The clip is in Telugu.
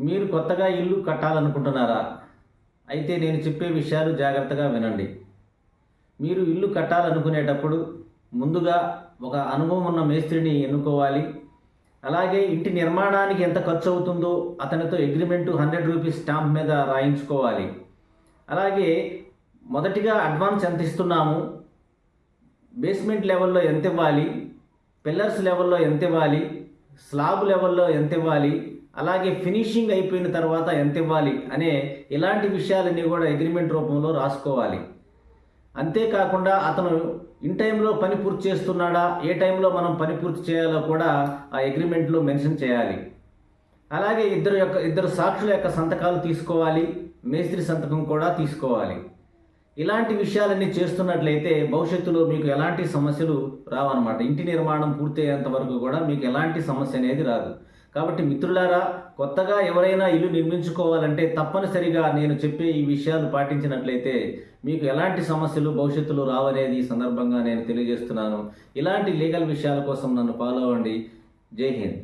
మీరు కొత్తగా ఇల్లు కట్టాలనుకుంటున్నారా? అయితే నేను చెప్పే విషయాలు జాగ్రత్తగా వినండి. మీరు ఇల్లు కట్టాలనుకునేటప్పుడు ముందుగా ఒక అనుభవం ఉన్న మేస్త్రిని ఎన్నుకోవాలి. అలాగే ఇంటి నిర్మాణానికి ఎంత ఖర్చు అవుతుందో అతనితో అగ్రిమెంటు హండ్రెడ్ రూపీస్ స్టాంప్ మీద రాయించుకోవాలి. అలాగే మొదటిగా అడ్వాన్స్ ఎంత ఇస్తున్నాము? బేస్మెంట్ లెవెల్లో ఎంత ఇవ్వాలి? పిల్లర్స్ లెవెల్లో ఎంత ఇవ్వాలి? స్లాబ్ లెవెల్లో ఎంత ఇవ్వాలి? అలాగే ఫినిషింగ్ అయిపోయిన తర్వాత ఎంత ఇవ్వాలి అనే ఇలాంటి విషయాలన్నీ కూడా అగ్రిమెంట్ రూపంలో రాసుకోవాలి. అంతేకాకుండా అతను ఇన్ టైంలో పని పూర్తి చేస్తున్నాడా ఏ టైంలో మనం పని పూర్తి చేయాలో కూడా ఆ అగ్రిమెంట్లో మెన్షన్ చేయాలి. అలాగే ఇద్దరు యొక్క ఇద్దరు సాక్షుల యొక్క సంతకాలు తీసుకోవాలి మేస్త్రి సంతకం కూడా తీసుకోవాలి. ఇలాంటి విషయాలన్నీ చేస్తున్నట్లయితే భవిష్యత్తులో మీకు ఎలాంటి సమస్యలు రావన్నమాట. ఇంటి నిర్మాణం పూర్తయ్యేంత వరకు కూడా మీకు ఎలాంటి సమస్య అనేది రాదు. కాబట్టి మిత్రులారా కొత్తగా ఎవరైనా ఇల్లు నిర్మించుకోవాలంటే తప్పనిసరిగా నేను చెప్పే ఈ విషయాలు పాటించినట్లయితే మీకు ఎలాంటి సమస్యలు భవిష్యత్తులో రావనేది ఈ సందర్భంగా నేను తెలియజేస్తున్నాను. ఇలాంటి లీగల్ విషయాల కోసం నన్ను ఫాలో అవ్వండి. జై హింద్.